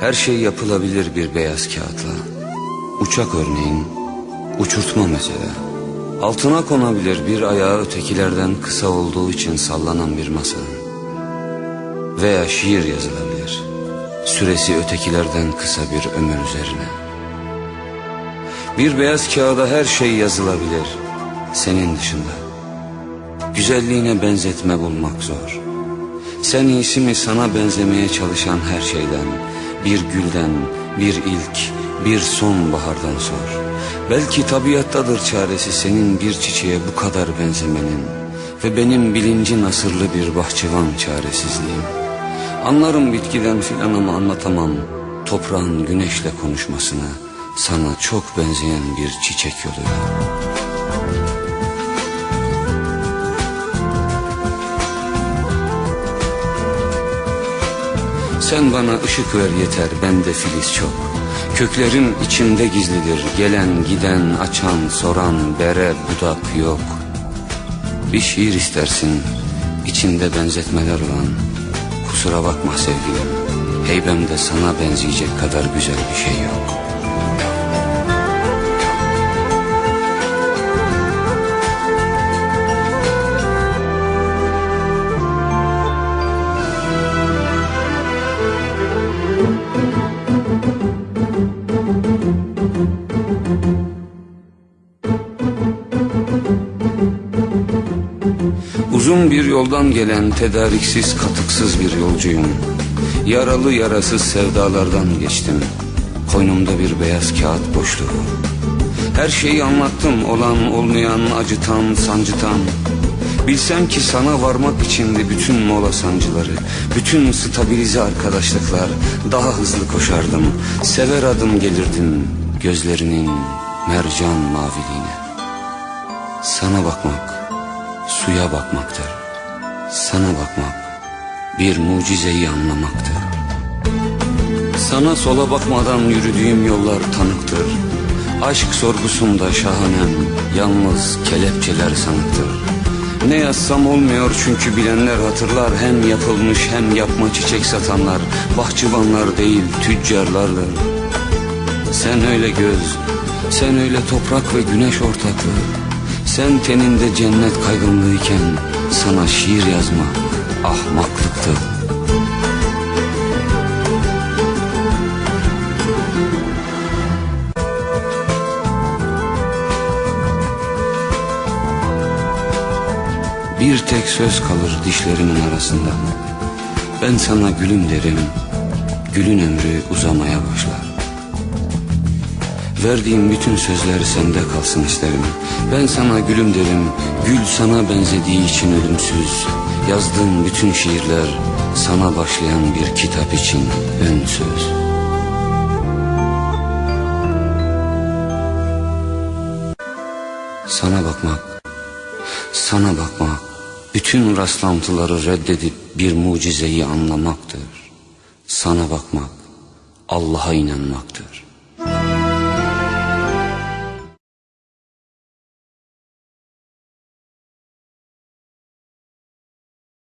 Her şey yapılabilir bir beyaz kağıtla. Uçak örneğin, uçurtma mesela. Altına konabilir bir ayağı ötekilerden kısa olduğu için sallanan bir masanın. Veya şiir yazılabilir. Süresi ötekilerden kısa bir ömür üzerine. Bir beyaz kağıda her şey yazılabilir. Senin dışında. Güzelliğine benzetme bulmak zor. Sen iyisi mi sana benzemeye çalışan her şeyden, bir gülden, bir ilk, bir sonbahardan sor. Belki tabiattadır çaresi senin bir çiçeğe bu kadar benzemenin ve benim bilinci nasırlı bir bahçıvan çaresizliğim. Anlarım bitkiden filan ama anlatamam toprağın güneşle konuşmasını sana çok benzeyen bir çiçek yoluyla. Sen bana ışık ver yeter bende filiz çok. Köklerin içinde gizlidir Gelen giden açan soran bere budak yok. Bir şiir istersin içinde benzetmeler olan. Kusura bakma sevgilim Heybemde sana benzeyecek kadar güzel bir şey yok Bir yoldan gelen tedariksiz katıksız bir yolcuyum. Yaralı yarasız sevdalardan geçtim. Koynumda bir beyaz kağıt boşluğu. Her şeyi anlattım olan olmayan acıtan sancıtan. Bilsem ki sana varmak içindi bütün mola sancıları Bütün stabilize arkadaşlıklar. Daha hızlı koşardım Sever adım gelirdim Gözlerinin mercan maviliğine. Sana bakmak suya bakmaktır. Sana bakmak bir mucizeyi anlamaktır. Sana sola bakmadan yürüdüğüm yollar tanıktır. Aşk sorgusunda şahanem, yalnız kelepçeler sanıktır. Ne yazsam olmuyor çünkü bilenler hatırlar Hem yapılmış hem yapma çiçek satanlar Bahçıvanlar değil tüccarlardır Sen öyle göz, sen öyle toprak ve güneş ortaklığı sen teninde cennet kaygınlığıyken sana şiir yazma ahmaklıktı. Bir tek söz kalır dişlerimin arasında. Ben sana gülüm derim, gülün ömrü uzamaya başlar. Verdiğim bütün sözler sende kalsın isterim. Ben sana gülüm derim, gül sana benzediği için ölümsüz. Yazdığım bütün şiirler sana başlayan bir kitap için ön söz. Sana bakmak, sana bakmak, bütün rastlantıları reddedip bir mucizeyi anlamaktır. Sana bakmak, Allah'a inanmaktır.